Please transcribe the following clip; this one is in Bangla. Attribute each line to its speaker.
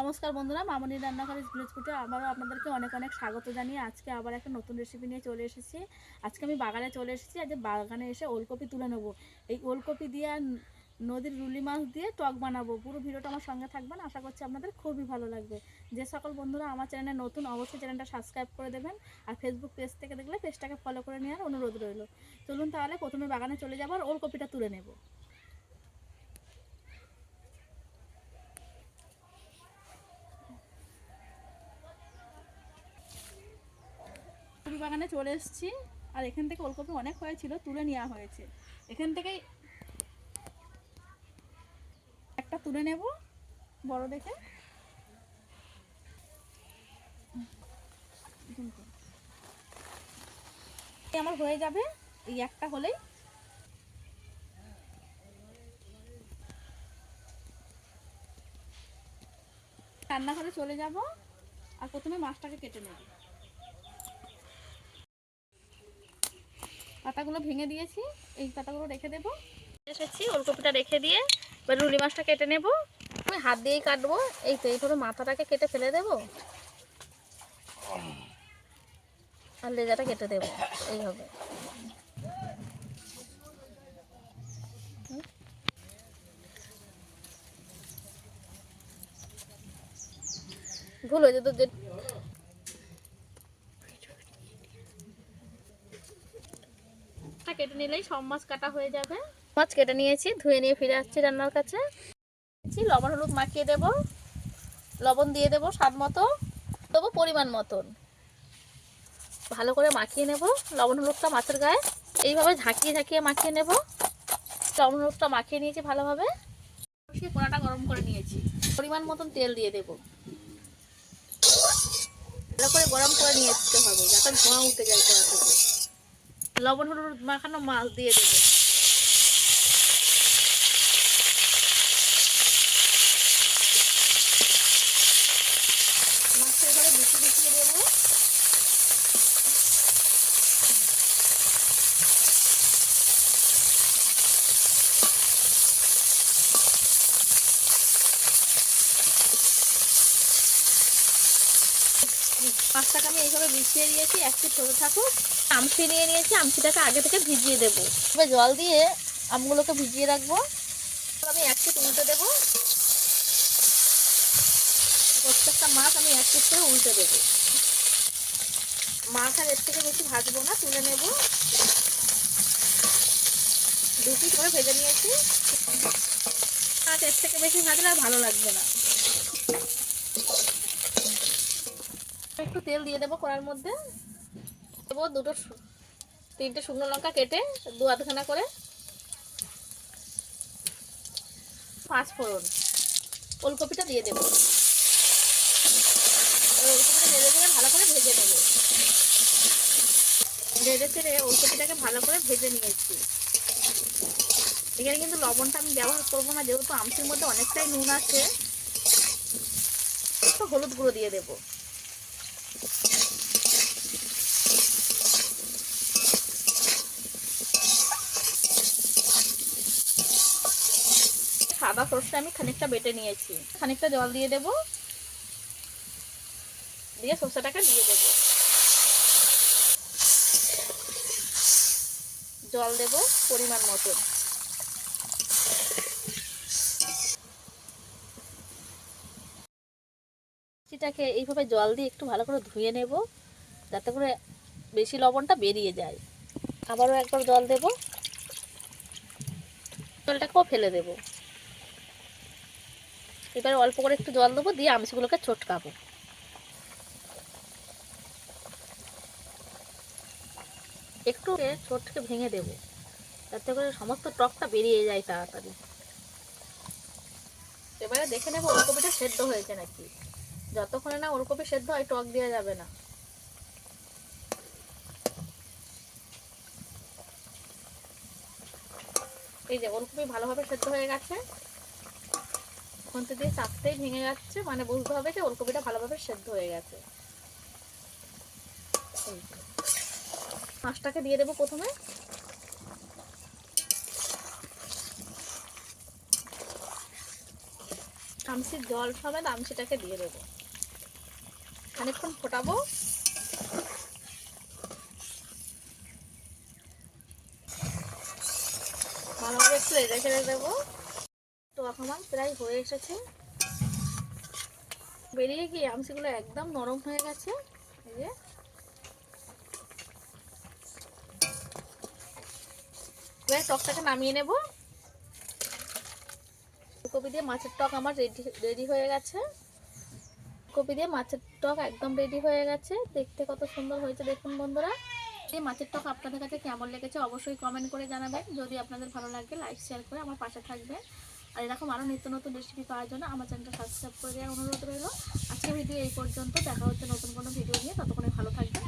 Speaker 1: নমস্কার বন্ধুরা, মামনি রান্নাঘরের ভিলেজ ফুটে আবারও আপনাদেরকে অনেক অনেক স্বাগত জানিয়ে আজকে আবার একটা নতুন রেসিপি নিয়ে চলে এসেছি। আজকে আমি বাগানে চলে এসেছি, আজ বাগানে এসে ওলকপি তুলে নেব। এই ওলকপি দিয়ে আর নদীর রুলি মাছ দিয়ে টক বানাবো। পুরো ভিডিওটা আমার সঙ্গে থাকবেন, আশা করছি আপনাদের খুবই ভালো লাগবে। যে সকল বন্ধুরা আমার চ্যানেলে নতুন, অবশ্যই চ্যানেলটা সাবস্ক্রাইব করে দেবেন আর ফেসবুক পেজ থেকে দেখলে পেজটাকে ফলো করে নেওয়ার অনুরোধ রইল। চলুন তাহলে প্রথমে বাগানে চলে যাব আর ওলকপিটা তুলে নেব। বাগানে চলে এসেছি। আর এখান থেকে ওলকপি অনেক হয়েছিল তুলে নেওয়া হয়েছে। এখান থেকেই একটা তুলে নেব, বড় দেখে। আমার হয়ে যাবে, এই একটা হলেই। রান্নাঘরে চলে যাব, আর প্রথমে মাছটাকে কেটে নেব। পাতাগুলো ভেঙে দিয়েছি, এই পাতাগুলো রেখে দেব। এসেছি, ওলকপিটা রেখে দিয়ে এবার রুলি মাছটা কেটে নেব। আমি হাত দিয়েই কাটবো, এই তো এইভাবে মাথাটাকে কেটে ফেলে দেব। আর লেজাটা কেটে দেব এইভাবে ভুল হয়ে যেত যে মাছটা কেটে নিলেই সব মাছ কাটা হয়ে যাবে। মাছ কেটে নিয়েছি ধুয়ে নিয়ে ফিরে আসছি রান্নার কাছে। লবণ হলুদ মাখিয়ে দেব। লবণ দিয়ে দেব স্বাদ মতো দেবো পরিমাণ মতন। ভালো করে মাখিয়ে নেব। লবণ হলুদটা মাছের গায়ে। এইভাবে ঝাঁকিয়ে ঝাঁকিয়ে মাখিয়ে নেব। লবণ হলুদটা মাখিয়ে নিয়েছি ভালোভাবে। কড়াটা গরম করে নিয়েছি। পরিমাণ মতন তেল দিয়ে দেব। ভালো করে গরম করে নিয়ে আসতে হবে যাতে ধোঁয়া উঠে যায় কড়া থেকে। লবণ হলুদ মাখানো মাছ দিয়ে দেবো মাছটা এবারে বিচি বিছিয়ে দেবো মাছটাকে আমি এইভাবে বিছিয়ে দিয়েছি একটু ছোটো থাকুক। আমসি নিয়ে নিয়েছি আমসিটাকে আগে থেকে ভিজিয়ে দেবো। এবার জল দিয়ে আমগুলোকে ভিজিয়ে রাখব। আমি এক ফিট উল্টে দেবো। প্রত্যেকটা মাছ আমি এক ফিট করে উল্টে দেবো। মাছ আর এর থেকে বেশি ভাজবো না, তুলে নেব। দু পিস করে ভেজে নিয়েছি। মাছ এর থেকে বেশি ভাজলে আর ভালো লাগবে না। একটু তেল দিয়ে দেবো কড়ার মধ্যে। দেবো দুটো তিনটে শুকনো লঙ্কা কেটে দু আধখানা করে পাঁচ ফোড়ন। ওলকপিটা দিয়ে দেবো। ওলকপিটা দিয়ে ভালো করে ভেজে নেব। ভেজে চেড়ে ওলকপিটাকে ভালো করে ভেজে নিয়েছি। এখানে কিন্তু লবণটা আমি ব্যবহার করব না, যেহেতু আমসির মধ্যে অনেকটাই নুন আছে। হলুদ গুঁড়ো দিয়ে দেবো। সাদা সর্ষে আমি খানিকটা বেটে নিয়েছি। খানিকটা জল দিয়ে দেব। দিয়ে সর্ষেটাকে দিয়ে দেব। জল দেব পরিমাণ মতন। চিটাকে এইভাবে জল দিয়ে একটু ভালো করে ধুয়ে নেব, যাতে করে বেশি লবণটা বেরিয়ে যায়। আবারও একবার জল দেব। জলটাকেও ফেলে দেবো। এবারে অল্প করে একটু জল দেবো, দিয়ে আমসিগুলোকে চটকাবো একটু ছোটকে ভেঙে দেবো, যাতে করে সমস্ত টকটা বেরিয়ে যায় তাড়াতাড়ি। এবারে দেখে নেব ওলকপিটা সেদ্ধ হয়েছে নাকি। যতক্ষণে না ওলকপি সেদ্ধ হয়, টক দেওয়া যাবে না। এই যে ওলকপি ভালোভাবে সেদ্ধ হয়ে গেছে। খুন্তি দিয়ে চাপতেই ভেঙে যাচ্ছে মানে বুঝতে হবে যে ওলকপিটা ভালোভাবে সেদ্ধ হয়ে গেছে। মাছটাকে দিয়ে দেবো প্রথমে। আমসির জল সমেত আমসিটাকে দিয়ে দেবো। খানিকক্ষণ ফোটাবো। ভালোভাবে একটু রেড়ে ছেড়ে দেবো। তো আমার প্রায় হয়ে এসেছে। বেরিয়ে গিয়ে আমসিগুলো একদম নরম হয়ে গেছে। এই যে। টকটাকে নামিয়ে নেব। ফুলকপি দিয়ে মাছের টক আমার রেডি রেডি হয়ে গেছে। কপি দিয়ে মাছের টক একদম রেডি হয়ে গেছে। দেখতে কত সুন্দর হয়েছে দেখুন বন্ধুরা। এই মাছের টক আপনাদের কাছে কেমন লেগেছে অবশ্যই কমেন্ট করে জানাবেন। যদি আপনাদের ভালো লাগে লাইক শেয়ার করে আমার পাশে থাকবেন। আর এরকম আরও নিত্য নতুন রেসিপি পাওয়ার জন্য আমার চ্যানেলটা সাবস্ক্রাইব করে দেওয়ার অনুরোধ রইল। আজকে ভিডিও এই পর্যন্ত। দেখা হচ্ছে নতুন কোনো ভিডিও নিয়ে। ততক্ষণে ভালো থাকবেন।